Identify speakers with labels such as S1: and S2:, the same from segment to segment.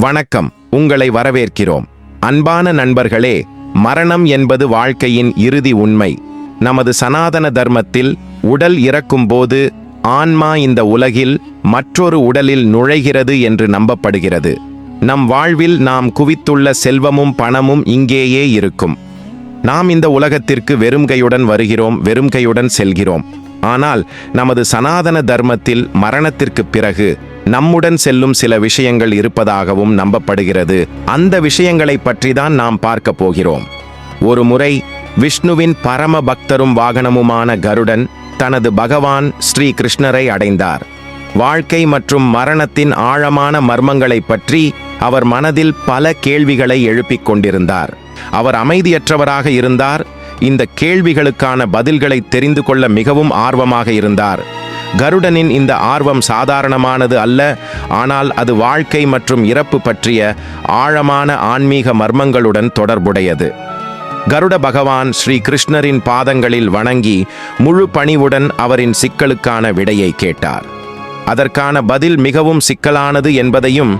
S1: வணக்கம். உங்களை வரவேற்கிறோம். அன்பான நண்பர்களே மரணம் என்பது வாழ்க்கையின் இறுதி உண்மை. நமது சனாதன தர்மத்தில் உடல் இறக்கும்போது ஆன்மா இந்த உலகில் மற்றொரு உடலில் நுழைகிறது என்று நம்பப்படுகிறது. நம் வாழ்வில் நாம் குவித்துள்ள செல்வமும் பணமும் இங்கேயே இருக்கும். நாம் இந்த உலகத்திற்கு வெறும் கையுடன் வருகிறோம் வெறும் கையுடன் செல்கிறோம். ஆனால் நமது சனாதன தர்மத்தில் மரணத்திற்கு பிறகு நம்முடன் செல்லும் சில விஷயங்கள் இருப்பதாகவும் நம்பப்படுகிறது. அந்த விஷயங்களைப் பற்றிதான் நாம் பார்க்க போகிறோம். ஒரு முறை விஷ்ணுவின் பரம பக்தரும் வாகனமுமான கருடன் தனது பகவான் ஸ்ரீ கிருஷ்ணரை அடைந்தார். வாழ்க்கை மற்றும் மரணத்தின் ஆழமான மர்மங்களைப் பற்றி அவர் மனதில் பல கேள்விகளை எழுப்பிக் கொண்டிருந்தார். அவர் அமைதியற்றவராக இருந்தார். இந்த கேள்விகளுக்கான பதில்களை தெரிந்து கொள்ள மிகவும் ஆர்வமாக இருந்தார். கருடனின் இந்த ஆர்வம் சாதாரணமானது அல்ல ஆனால் அது வாழ்க்கை மற்றும் இறப்பு பற்றிய ஆழமான ஆன்மீக மர்மங்களுடன் தொடர்புடையது. கருட பகவான் ஸ்ரீ கிருஷ்ணரின் பாதங்களில் வணங்கி முழு பணிவுடன் அவரின் சிக்கலுக்கான விடையை கேட்டார். அதற்கான பதில் மிகவும் சிக்கலானது என்பதையும்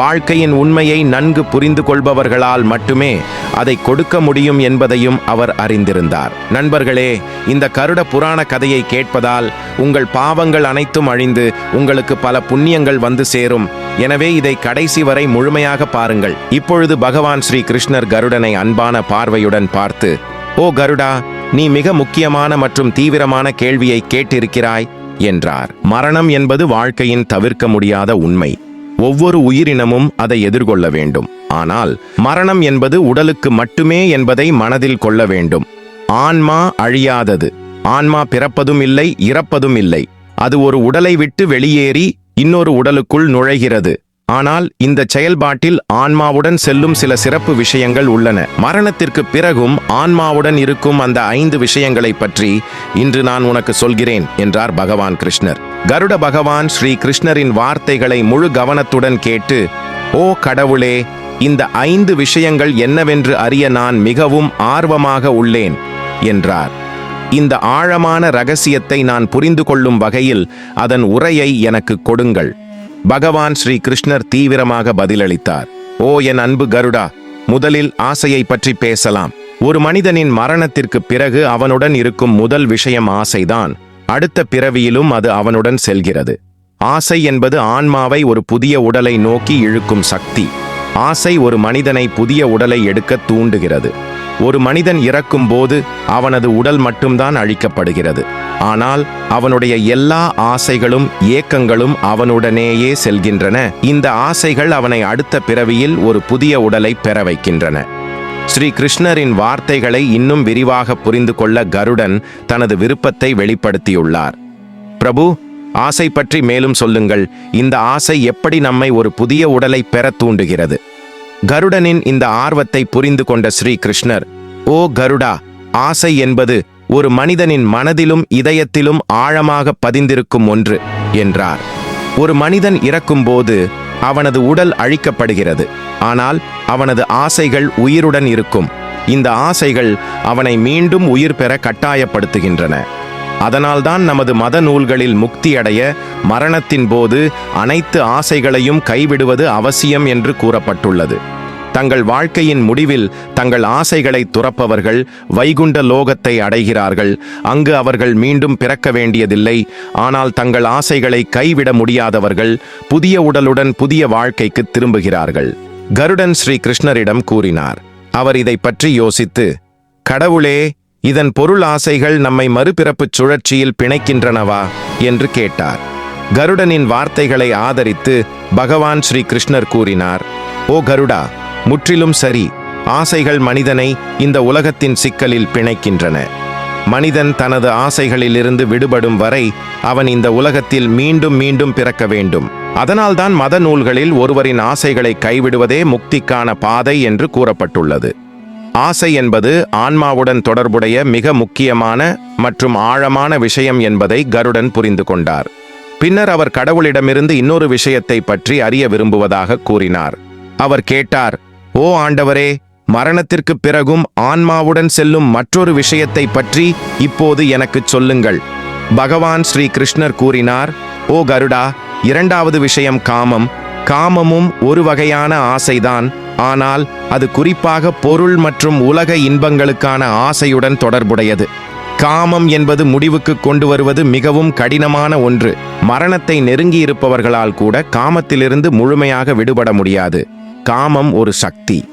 S1: வாழ்க்கையின் உண்மையை நன்கு புரிந்து கொள்பவர்களால் மட்டுமே அதை கொடுக்க முடியும் என்பதையும் அவர் அறிந்திருந்தார். நண்பர்களே இந்த கருட புராண கதையை கேட்பதால் உங்கள் பாவங்கள் அனைத்தும் அழிந்து உங்களுக்கு பல புண்ணியங்கள் வந்து சேரும். எனவே இதை கடைசி வரை முழுமையாக பாருங்கள். இப்பொழுது பகவான் ஸ்ரீ கிருஷ்ணர் கருடனை அன்பான பார்வையுடன் பார்த்து ஓ கருடா நீ மிக முக்கியமான மற்றும் தீவிரமான கேள்வியை கேட்டிருக்கிறாய். என்றார். மரணம் என்பது வாழ்க்கையின் தவிர்க்க முடியாத உண்மை. ஒவ்வொரு உயிரினமும் அதை எதிர்கொள்ள வேண்டும். ஆனால் மரணம் என்பது உடலுக்கு மட்டுமே என்பதை மனதில் கொள்ள வேண்டும். ஆன்மா அழியாதது. ஆன்மா பிறப்பதும் இல்லை இறப்பதும் இல்லை. அது ஒரு உடலை விட்டு வெளியேறி இன்னொரு உடலுக்குள் நுழைகிறது. ஆனால் இந்த செயல்பாட்டில் ஆன்மாவுடன் செல்லும் சில சிறப்பு விஷயங்கள் உள்ளன. மரணத்திற்கு பிறகும் ஆன்மாவுடன் இருக்கும் அந்த ஐந்து விஷயங்களை பற்றி இன்று நான் உனக்கு சொல்கிறேன் என்றார் பகவான் கிருஷ்ணர். கருட பகவான் ஸ்ரீ கிருஷ்ணரின் வார்த்தைகளை முழு கவனத்துடன் கேட்டு ஓ கடவுளே இந்த ஐந்து விஷயங்கள் என்னவென்று அறிய நான் மிகவும் ஆர்வமாக உள்ளேன் என்றார். இந்த ஆழமான ரகசியத்தை நான் புரிந்து கொள்ளும் வகையில் அதன் உரையை எனக்கு கொடுங்கள். பகவான் ஸ்ரீ கிருஷ்ணர் தீவிரமாக பதிலளித்தார். ஓ என் அன்பு கருடா முதலில் ஆசையை பற்றி பேசலாம். ஒரு மனிதனின் மரணத்திற்கு பிறகு அவனுடன் இருக்கும் முதல் விஷயம் ஆசைதான். அடுத்த பிறவியிலும் அது அவனுடன் செல்கிறது. ஆசை என்பது ஆன்மாவை ஒரு புதிய உடலை நோக்கி இழுக்கும் சக்தி. ஆசை ஒரு மனிதனை புதிய உடலை எடுக்க தூண்டுகிறது. ஒரு மனிதன் இறக்கும் போது அவனது உடல் மட்டும்தான் அழிக்கப்படுகிறது. ஆனால் அவனுடைய எல்லா ஆசைகளும் ஏக்கங்களும் அவனுடனேயே செல்கின்றன. இந்த ஆசைகள் அவனை அடுத்த பிறவியில் ஒரு புதிய உடலை பெற வைக்கின்றன. ஸ்ரீ கிருஷ்ணரின் வார்த்தைகளை இன்னும் விரிவாக புரிந்து கொள்ள கருடன் தனது விருப்பத்தை வெளிப்படுத்தியுள்ளார். பிரபு ஆசை பற்றி மேலும் சொல்லுங்கள். இந்த ஆசை எப்படி நம்மை ஒரு புதிய உடலை பெற தூண்டுகிறது? கருடனின் இந்த ஆர்வத்தை புரிந்து கொண்ட ஸ்ரீ கிருஷ்ணர் ஓ கருடா ஆசை என்பது ஒரு மனிதனின் மனதிலும் இதயத்திலும் ஆழமாக பதிந்திருக்கும் ஒன்று என்றார். ஒரு மனிதன் இறக்கும்போது அவனது உடல் அழிக்கப்படுகிறது ஆனால் அவனது ஆசைகள் உயிருடன் இருக்கும். இந்த ஆசைகள் அவனை மீண்டும் உயிர் பெற கட்டாயப்படுத்துகின்றன. அதனால்தான் நமது மத நூல்களில் முக்தி அடைய மரணத்தின் போது அனைத்து ஆசைகளையும் கைவிடுவது அவசியம் என்று கூறப்பட்டுள்ளது. தங்கள் வாழ்க்கையின் முடிவில் தங்கள் ஆசைகளை துறப்பவர்கள் வைகுண்ட லோகத்தை அடைகிறார்கள். அங்கு அவர்கள் மீண்டும் பிறக்க வேண்டியதில்லை. ஆனால் தங்கள் ஆசைகளை கைவிட முடியாதவர்கள் புதிய உடலுடன் புதிய வாழ்க்கைக்கு திரும்புகிறார்கள். கருடன் ஸ்ரீ கிருஷ்ணரிடம் கூறினார். அவர் இதை பற்றி யோசித்து கடவுளே இதன் பொருள் ஆசைகள் நம்மை மறுபிறப்புச் சுழற்சியில் பிணைக்கின்றனவா? என்று கேட்டார். கருடனின் வார்த்தைகளை ஆதரித்து பகவான் ஸ்ரீ கிருஷ்ணர் கூறினார் ஓ கருடா முற்றிலும் சரி. ஆசைகள் மனிதனை இந்த உலகத்தின் சிக்கலில் பிணைக்கின்றன. மனிதன் தனது ஆசைகளிலிருந்து விடுபடும் வரை அவன் இந்த உலகத்தில் மீண்டும் மீண்டும் பிறக்க வேண்டும். அதனால்தான் மத நூல்களில் ஒருவரின் ஆசைகளை கைவிடுவதே முக்திக்கான பாதை என்று கூறப்பட்டுள்ளது. ஆசை என்பது ஆன்மாவுடன் தொடர்புடைய மிக முக்கியமான மற்றும் ஆழமான விஷயம் என்பதை கருடன் புரிந்து கொண்டார். பின்னர் அவர் கடவுளிடமிருந்து இன்னொரு விஷயத்தை பற்றி அறிய விரும்புவதாக கூறினார். அவர் கேட்டார் ஓ ஆண்டவரே மரணத்திற்குப் பிறகும் ஆன்மாவுடன் செல்லும் மற்றொரு விஷயத்தை பற்றி இப்போது எனக்குச் சொல்லுங்கள். பகவான் ஸ்ரீ கிருஷ்ணர் கூறினார் ஓ கருடா இரண்டாவது விஷயம் காமம். காமமும் ஒரு வகையான ஆசைதான். ஆனால் அது குறிப்பாக பொருள் மற்றும் உலக இன்பங்களுக்கான ஆசையுடன் தொடர்புடையது. காமம் என்பது முடிவுக்கு கொண்டு வருவது மிகவும் கடினமான ஒன்று. மரணத்தை நெருங்கியிருப்பவர்களால் கூட காமத்திலிருந்து முழுமையாக விடுபட முடியாது. காமம் ஒரு சக்தி.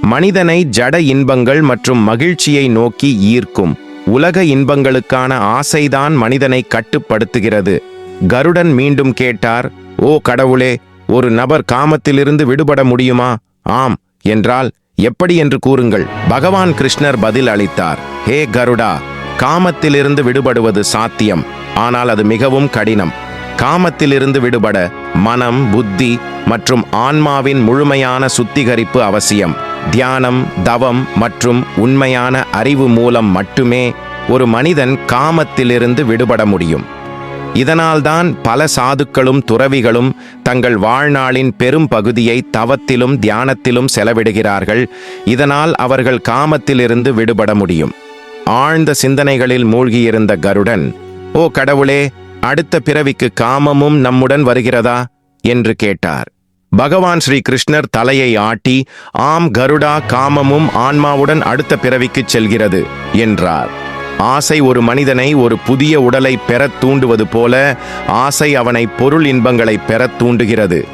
S1: மனிதனை ஜட இன்பங்கள் மற்றும் மகிழ்ச்சியை நோக்கி ஈர்க்கும். உலக இன்பங்களுக்கான ஆசைதான் மனிதனை கட்டுப்படுத்துகிறது. கருடன் மீண்டும் கேட்டார் ஓ கடவுளே ஒரு நபர் காமத்திலிருந்து விடுபட முடியுமா? ஆம் என்றால் எப்படி என்று கூறுங்கள். பகவான் கிருஷ்ணர் பதில் அளித்தார். ஹே கருடா காமத்திலிருந்து விடுபடுவது சாத்தியம். ஆனால் அது மிகவும் கடினம். காமத்திலிருந்து விடுபட மனம் புத்தி மற்றும் ஆன்மாவின் முழுமையான சுத்திகரிப்பு அவசியம். தியானம் தவம் மற்றும் உண்மையான அறிவு மூலம் மட்டுமே ஒரு மனிதன் காமத்திலிருந்து விடுபட முடியும். இதனால்தான் பல சாதுக்களும் துறவிகளும் தங்கள் வாழ்நாளின் பெரும் பகுதியை தவத்திலும் தியானத்திலும் செலவிடுகிறார்கள். இதனால் அவர்கள் காமத்திலிருந்து விடுபட முடியும். ஆழ்ந்த சிந்தனைகளில் மூழ்கியிருந்த கருடன் ஓ கடவுளே அடுத்த பிறவிக்கு காமமும் நம்முடன் வருகிறதா? என்று கேட்டார். பகவான் ஸ்ரீ கிருஷ்ணர் தலையை ஆட்டி ஆம் கருடா காமமும் ஆன்மாவுடன் அடுத்த பிறவிக்குச் செல்கிறது என்றார். ஆசை ஒரு மனிதனை ஒரு புதிய உடலை பெறத் தூண்டுவது போல ஆசை அவனை பொருள் இன்பங்களை பெறத் தூண்டுகிறது.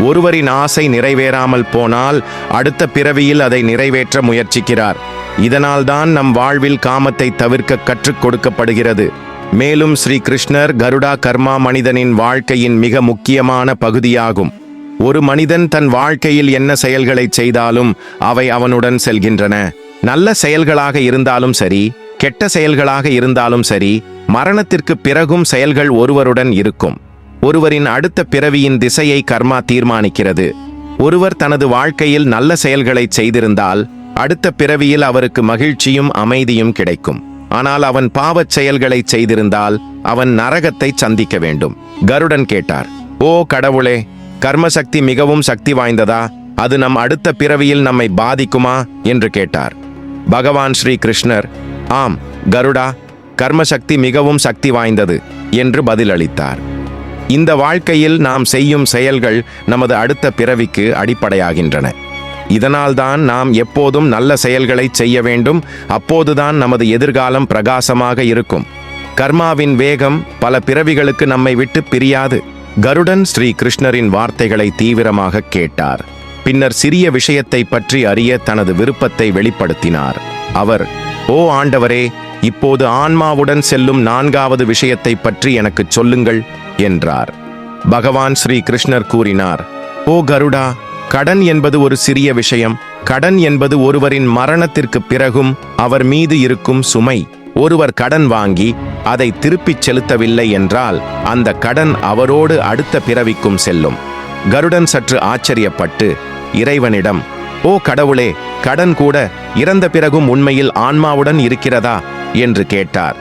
S1: ஒருவரின் ஆசை நிறைவேறாமல் போனால் அடுத்த பிறவியில் அதை நிறைவேற்ற முயற்சிக்கிறார். இதனால்தான் நம் வாழ்வில் காமத்தை தவிர்க்க கற்றுக் கொடுக்கப்படுகிறது. மேலும் ஸ்ரீ கிருஷ்ணர் கருடா கர்மா மனிதனின் வாழ்க்கையின் மிக முக்கியமான பகுதியாகும். ஒரு மனிதன் தன் வாழ்க்கையில் என்ன செயல்களை செய்தாலும் அவை அவனுடன் செல்கின்றன. நல்ல செயல்களாக இருந்தாலும் சரி கெட்ட செயல்களாக இருந்தாலும் சரி மரணத்திற்கு பிறகும் செயல்கள் ஒருவருடன் இருக்கும். ஒருவரின் அடுத்த பிறவியின் திசையை கர்மா தீர்மானிக்கிறது. ஒருவர் தனது வாழ்க்கையில் நல்ல செயல்களை செய்திருந்தால் அடுத்த பிறவியில் அவருக்கு மகிழ்ச்சியும் அமைதியும் கிடைக்கும். ஆனால் அவன் பாவச் செயல்களை செய்திருந்தால் அவன் நரகத்தை சந்திக்க வேண்டும். கருடன் கேட்டார் ஓ கடவுளே கர்மசக்தி மிகவும் சக்தி வாய்ந்ததா? அது நம் அடுத்த பிறவியில் நம்மை பாதிக்குமா? என்று கேட்டார். பகவான் ஸ்ரீ கிருஷ்ணர் ஆம் கருடா கர்மசக்தி மிகவும் சக்தி வாய்ந்தது என்று பதிலளித்தார். இந்த வாழ்க்கையில் நாம் செய்யும் செயல்கள் நமது அடுத்த பிறவிக்கு அடிப்படையாகின்றன. இதனால்தான் நாம் எப்போதும் நல்ல செயல்களை செய்ய வேண்டும் அப்போதுதான் நமது எதிர்காலம் பிரகாசமாக இருக்கும். கர்மாவின் வேகம் பல பிறவிகளுக்கு நம்மை விட்டு பிரியாது. கருடன் ஸ்ரீ கிருஷ்ணரின் வார்த்தைகளை தீவிரமாக கேட்டார். பின்னர் சிறிய விஷயத்தை பற்றி அறிய தனது விருப்பத்தை வெளிப்படுத்தினார். அவர் ஓ ஆண்டவரே இப்போது ஆன்மாவுடன் செல்லும் நான்காவது விஷயத்தை பற்றி எனக்கு சொல்லுங்கள் என்றார். பகவான் ஸ்ரீ கிருஷ்ணர் கூறினார் ஓ கருடா கடன் என்பது ஒரு சிறிய விஷயம். கடன் என்பது ஒருவரின் மரணத்திற்கு பிறகும் அவர் மீது இருக்கும் சுமை. ஒருவர் கடன் வாங்கி அதை திருப்பிச் செலுத்தவில்லை என்றால் அந்த கடன் அவரோடு அடுத்த பிறவிக்கும் செல்லும். கருடன் சற்று ஆச்சரியப்பட்டு இறைவனிடம் ஓ கடவுளே கடன் கூட இறந்த பிறகும் உண்மையில் ஆன்மாவுடன் இருக்கிறதா? என்று கேட்டார்.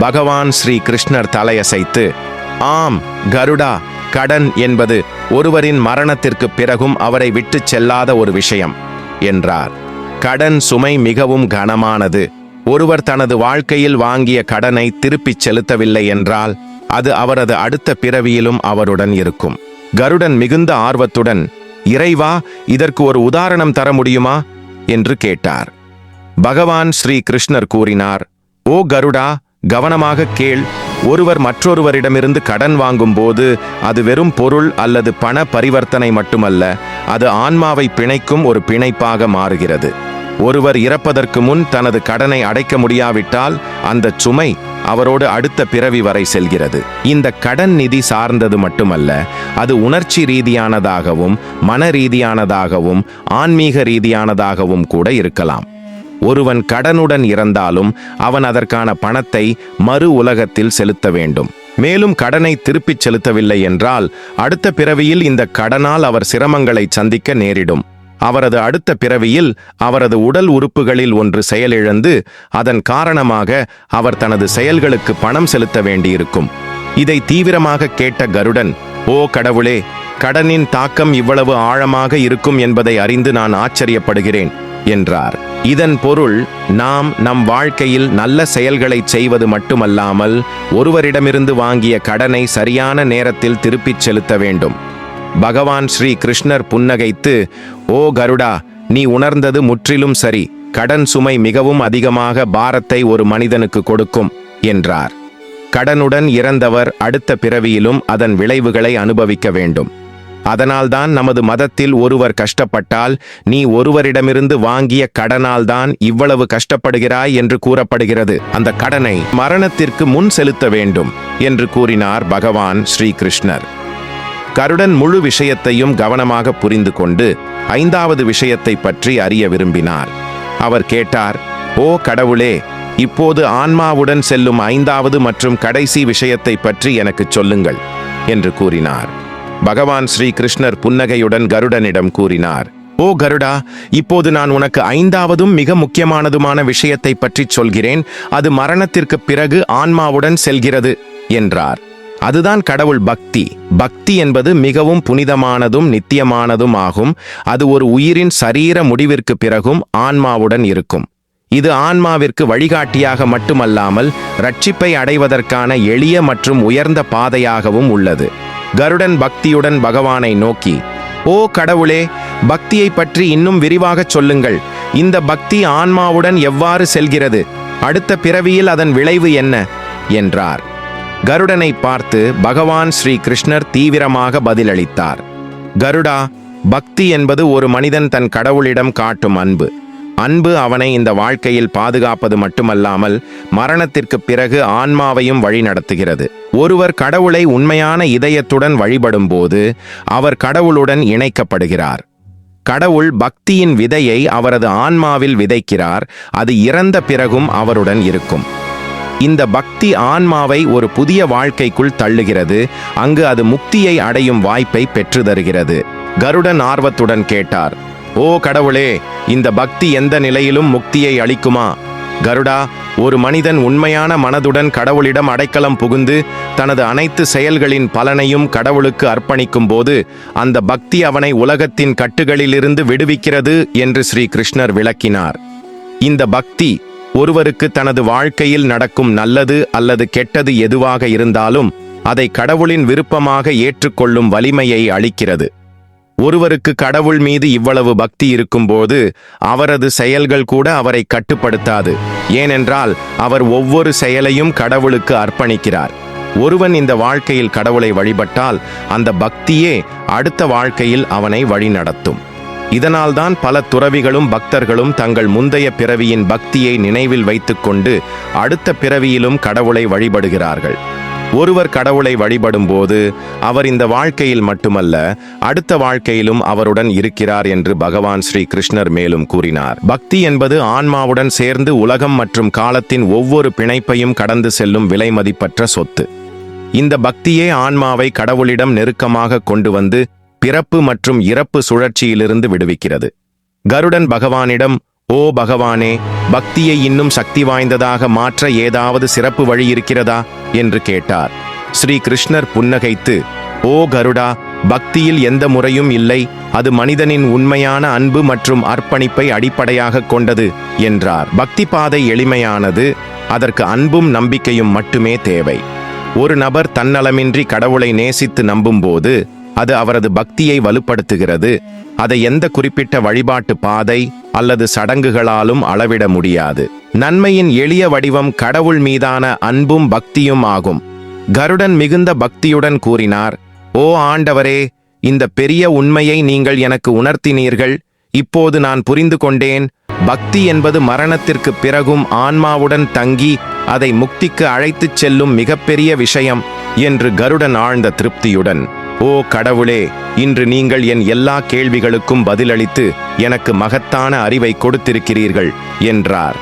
S1: பகவான் ஸ்ரீ கிருஷ்ணர் தலையசைத்து ஆம் கருடா கடன் என்பது ஒருவரின் மரணத்திற்கு பிறகும் அவரை விட்டுச் செல்லாத ஒரு விஷயம் என்றார். கடன் சுமை மிகவும் கனமானது. ஒருவர் தனது வாழ்க்கையில் வாங்கிய கடனை திருப்பிச் செலுத்தவில்லை என்றால் அது அவரது அடுத்த பிறவியிலும் அவருடன் இருக்கும். கருடன் மிகுந்த ஆர்வத்துடன் இறைவா இதற்கு ஒரு உதாரணம் தர முடியுமா? என்று கேட்டார். பகவான் ஸ்ரீ கிருஷ்ணர் கூறினார் ஓ கருடா கவனமாக கேள். ஒருவர் மற்றொருவரிடமிருந்து கடன் வாங்கும்போது அது வெறும் பொருள் அல்லது பண பரிவர்த்தனை மட்டுமல்ல அது ஆன்மாவை பிணைக்கும் ஒரு பிணைப்பாக மாறுகிறது. ஒருவர் இறப்பதற்கு முன் தனது கடனை அடைக்க முடியாவிட்டால் அந்த சுமை அவரோடு அடுத்த பிறவி வரை செல்கிறது. இந்த கடன் நிதி சார்ந்தது மட்டுமல்ல அது உணர்ச்சி ரீதியானதாகவும் மன ரீதியானதாகவும் ஆன்மீக ரீதியானதாகவும் கூட இருக்கலாம். ஒருவன் கடனுடன் இறந்தாலும் அவன் அதற்கான பணத்தை மறு உலகத்தில் செலுத்த வேண்டும். மேலும் கடனை திருப்பிச் செலுத்தவில்லை என்றால் அடுத்த பிறவியில் இந்த கடனால் அவர் சிரமங்களை சந்திக்க நேரிடும். அவரது அடுத்த பிறவியில் அவரது உடல் உறுப்புகளில் ஒன்று செயலிழந்து அதன் காரணமாக அவர் தனது செயல்களுக்கு பணம் செலுத்த வேண்டியிருக்கும். இதை தீவிரமாக கேட்ட கருடன் ஓ கடவுளே கடனின் தாக்கம் இவ்வளவு ஆழமாக இருக்கும் என்பதை அறிந்து நான் ஆச்சரியப்படுகிறேன் என்றார். இதன் பொருள் நாம் நம் வாழ்க்கையில் நல்ல செயல்களை செய்வது மட்டுமல்லாமல் ஒருவரிடமிருந்து வாங்கிய கடனை சரியான நேரத்தில் திருப்பிச் செலுத்த வேண்டும். பகவான் ஸ்ரீ கிருஷ்ணர் புன்னகைத்து ஓ கருடா நீ உணர்ந்தது முற்றிலும் சரி. கடன் சுமை மிகவும் அதிகமாக பாரத்தை ஒரு மனிதனுக்கு கொடுக்கும் என்றார். கடனுடன் இறந்தவர் அடுத்த பிறவியிலும் அதன் விளைவுகளை அனுபவிக்க வேண்டும். அதனால்தான் நமது மதத்தில் ஒருவர் கஷ்டப்பட்டால் நீ ஒருவரிடமிருந்து வாங்கிய கடனால்தான் இவ்வளவு கஷ்டப்படுகிறாய் என்று கூறப்படுகிறது. அந்த கடனை மரணத்திற்கு முன் செலுத்த வேண்டும் என்று கூறினார் பகவான் ஸ்ரீகிருஷ்ணர் கருடன் முழு விஷயத்தையும் கவனமாக புரிந்து கொண்டு ஐந்தாவது விஷயத்தை பற்றி அறிய விரும்பினார். அவர் கேட்டார் ஓ கடவுளே இப்போது ஆன்மாவுடன் செல்லும் ஐந்தாவது மற்றும் கடைசி விஷயத்தை பற்றி எனக்குச் சொல்லுங்கள் என்று கூறினார். பகவான் ஸ்ரீ கிருஷ்ணர் புன்னகையுடன் கருடனிடம் கூறினார் ஓ கருடா இப்போது நான் உனக்கு ஐந்தாவதும் மிக முக்கியமானதுமான விஷயத்தை பற்றிச் சொல்கிறேன். அது மரணத்திற்கு பிறகு ஆன்மாவுடன் செல்கிறது என்றார். அதுதான் கடவுள் பக்தி. பக்தி என்பது மிகவும் புனிதமானதும் நித்தியமானதும் ஆகும். அது ஒரு உயிரின் சரீர முடிவிற்கு பிறகும் ஆன்மாவுடன் இருக்கும். இது ஆன்மாவிற்கு வழிகாட்டியாக மட்டுமல்லாமல் ரட்சிப்பை அடைவதற்கான எளிய மற்றும் உயர்ந்த பாதையாகவும் உள்ளது. கருடன் பக்தியுடன் பகவானை நோக்கி ஓ கடவுளே பக்தியை பற்றி இன்னும் விரிவாகச் சொல்லுங்கள். இந்த பக்தி ஆன்மாவுடன் எவ்வாறு செல்கிறது? அடுத்த பிறவியில் அதன் விளைவு என்ன? என்றார். கருடனை பார்த்து பகவான் ஸ்ரீ கிருஷ்ணர் தீவிரமாக பதிலளித்தார். கருடா பக்தி என்பது ஒரு மனிதன் தன் கடவுளிடம் காட்டும் அன்பு. அன்பு அவனை இந்த வாழ்க்கையில் பாதுகாப்பது மட்டுமல்லாமல் மரணத்திற்கு பிறகு ஆன்மாவையும் வழிநடத்துகிறது. ஒருவர் கடவுளை உண்மையான இதயத்துடன் வழிபடும்போது அவர் கடவுளுடன் இணைக்கப்படுகிறார். கடவுள் பக்தியின் விதையை அவரது ஆன்மாவில் விதைக்கிறார் அது இறந்த பிறகும் அவருடன் இருக்கும். இந்த பக்தி ஆன்மாவை ஒரு புதிய வாழ்க்கைக்குள் தள்ளுகிறது. அங்கு அது முக்தியை அடையும் வாய்ப்பை பெற்று தருகிறது கருடன் ஆர்வத்துடன் கேட்டார். ஓ கடவுளே இந்த பக்தி எந்த நிலையிலும் முக்தியை அளிக்குமா? கருடா ஒரு மனிதன் உண்மையான மனதுடன் கடவுளிடம் அடைக்கலம் புகுந்து தனது அனைத்து செயல்களின் பலனையும் கடவுளுக்கு அர்ப்பணிக்கும் போது அந்த பக்தி அவனை உலகத்தின் கட்டுகளிலிருந்து விடுவிக்கிறது என்று ஸ்ரீ கிருஷ்ணர் விளக்கினார். இந்த பக்தி ஒருவருக்கு தனது வாழ்க்கையில் நடக்கும் நல்லது அல்லது கெட்டது எதுவாக இருந்தாலும் அதை கடவுளின் விருப்பமாக ஏற்றுக்கொள்ளும் வலிமையை அளிக்கிறது. ஒருவருக்கு கடவுள் மீது இவ்வளவு பக்தி இருக்கும்போது அவரது செயல்கள் கூட அவரை கட்டுப்படுத்தாது. ஏனென்றால் அவர் ஒவ்வொரு செயலையும் கடவுளுக்கு அர்ப்பணிக்கிறார். ஒருவன் இந்த வாழ்க்கையில் கடவுளை வழிபட்டால் அந்த பக்தியே அடுத்த வாழ்க்கையில் அவனை வழிநடத்தும். இதனால்தான் பல துறவிகளும் பக்தர்களும் தங்கள் முந்தைய பிறவியின் பக்தியை நினைவில் வைத்துக்கொண்டு அடுத்த பிறவியிலும் கடவுளை வழிபடுகிறார்கள். ஒருவர் கடவுளை வழிபடும்போது அவர் இந்த வாழ்க்கையில் மட்டுமல்ல அடுத்த வாழ்க்கையிலும் அவருடன் இருக்கிறார் என்று பகவான் ஸ்ரீ கிருஷ்ணர் மேலும் கூறினார். பக்தி என்பது ஆன்மாவுடன் சேர்ந்து உலகம் மற்றும் காலத்தின் ஒவ்வொரு பிணைப்பையும் கடந்து செல்லும் விலைமதிப்பற்ற சொத்து. இந்த பக்தியே ஆன்மாவை கடவுளிடம் நெருக்கமாக கொண்டு வந்து பிறப்பு மற்றும் இறப்பு சுழற்சியிலிருந்து விடுவிக்கிறது. கருடன் பகவானிடம் ஓ பகவானே பக்தியை இன்னும் சக்தி வாய்ந்ததாக மாற்ற ஏதாவது சிறப்பு வழி இருக்கிறதா? என்று கேட்டார். ஸ்ரீ கிருஷ்ணர் புன்னகைத்து ஓ கருடா பக்தியில் எந்த முறையும் இல்லை. அது மனிதனின் உண்மையான அன்பு மற்றும் அர்ப்பணிப்பை அடிப்படையாக கொண்டது என்றார். பக்தி பாதை எளிமையானது அதற்கு அன்பும் நம்பிக்கையும் மட்டுமே தேவை. ஒரு நபர் தன்னலமின்றி கடவுளை நேசித்து நம்பும்போது அது அவரது பக்தியை வலுப்படுத்துகிறது. அதை எந்த குறிப்பிட்ட வழிபாட்டு பாதை அல்லது சடங்குகளாலும் அளவிட முடியாது. நன்மையின் எளிய வடிவம் கடவுள் மீதான அன்பும் பக்தியும் ஆகும். கருடன் மிகுந்த பக்தியுடன் கூறினார் ஓ ஆண்டவரே இந்த பெரிய உண்மையை நீங்கள் எனக்கு உணர்த்தினீர்கள். இப்போது நான் புரிந்து கொண்டேன் பக்தி என்பது மரணத்திற்கு பிறகும் ஆன்மாவுடன் தங்கி அதை முக்திக்கு அழைத்துச் செல்லும் மிகப்பெரிய விஷயம் என்று கருடன் ஆழ்ந்த திருப்தியுடன் ஓ கடவுளே இன்று நீங்கள் என் எல்லா கேள்விகளுக்கும் பதிலளித்து எனக்கு மகத்தான அறிவை கொடுத்திருக்கிறீர்கள் என்றார்.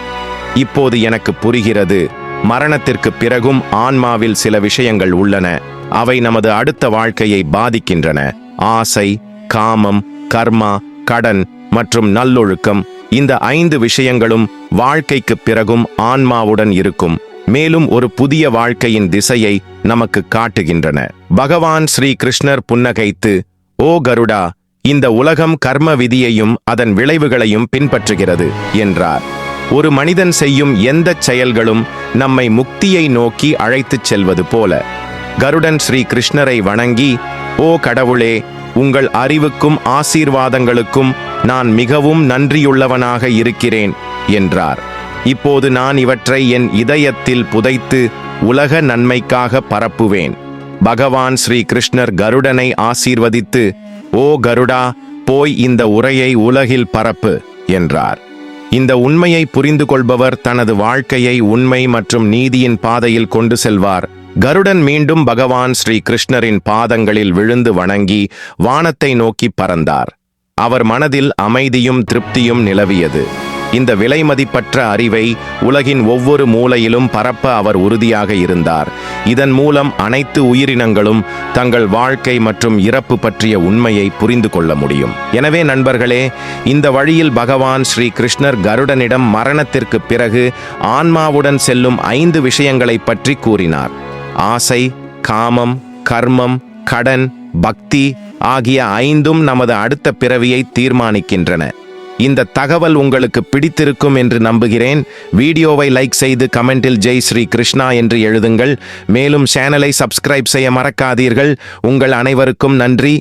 S1: இப்போது எனக்கு புரிகிறது மரணத்திற்கு பிறகும் ஆன்மாவில் சில விஷயங்கள் உள்ளன அவை நமது அடுத்த வாழ்க்கையை பாதிக்கின்றன. ஆசை காமம் கர்மா கடன் மற்றும் நல்லொழுக்கம் இந்த ஐந்து விஷயங்களும் வாழ்க்கைக்கு பிறகும் ஆன்மாவுடன் இருக்கும். மேலும் ஒரு புதிய வாழ்க்கையின் திசையை நமக்கு காட்டுகின்றன. பகவான் ஸ்ரீ கிருஷ்ணர் புன்னகைத்து ஓ கருடா இந்த உலகம் கர்ம விதியையும் அதன் விளைவுகளையும் பின்பற்றுகிறது என்றார். ஒரு மனிதன் செய்யும் எந்த செயல்களும் நம்மை முக்தியை நோக்கி அழைத்துச் செல்வது போல. கருடன் ஸ்ரீ கிருஷ்ணரை வணங்கி ஓ கடவுளே உங்கள் அறிவுக்கும் ஆசீர்வாதங்களுக்கும் நான் மிகவும் நன்றியுள்ளவனாக இருக்கிறேன் என்றார். இப்போது நான் இவற்றை என் இதயத்தில் புதைத்து உலக நன்மைக்காக பரப்புவேன். பகவான் ஸ்ரீ கிருஷ்ணர் கருடனை ஆசீர்வதித்து ஓ கருடா போய் இந்த உரையை உலகில் பரப்பு என்றார். இந்த உண்மையை புரிந்து கொள்பவர் தனது வாழ்க்கையை உண்மை மற்றும் நீதியின் பாதையில் கொண்டு செல்வார். கருடன் மீண்டும் பகவான் ஸ்ரீ கிருஷ்ணரின் பாதங்களில் விழுந்து வணங்கி வானத்தை நோக்கி பறந்தார். அவர் மனதில் அமைதியும் திருப்தியும் நிலவியது. இந்த விலைமதிப்பற்ற அறிவை உலகின் ஒவ்வொரு மூலையிலும் பரப்ப அவர் உறுதியாக இருந்தார். இதன் மூலம் அனைத்து உயிரினங்களும் தங்கள் வாழ்க்கை மற்றும் இறப்பு பற்றிய உண்மையை புரிந்து கொள்ள முடியும். எனவே நண்பர்களே இந்த வழியில் பகவான் ஸ்ரீ கிருஷ்ணர் கருடனிடம் மரணத்திற்கு பிறகு ஆன்மாவுடன் செல்லும் ஐந்து விஷயங்களைப் பற்றி கூறினார். ஆசை காமம் கர்மம் கடன் பக்தி ஆகிய ஐந்தும் நமது அடுத்த பிறவியை தீர்மானிக்கின்றன. இந்த தகவல் உங்களுக்கு பிடித்திருக்கும் என்று நம்புகிறேன். வீடியோவை லைக் செய்து கமெண்டில் ஜெய் ஸ்ரீ கிருஷ்ணா என்று எழுதுங்கள். மேலும் சேனலை சப்ஸ்கிரைப் செய்ய மறக்காதீர்கள். உங்கள் அனைவருக்கும் நன்றி.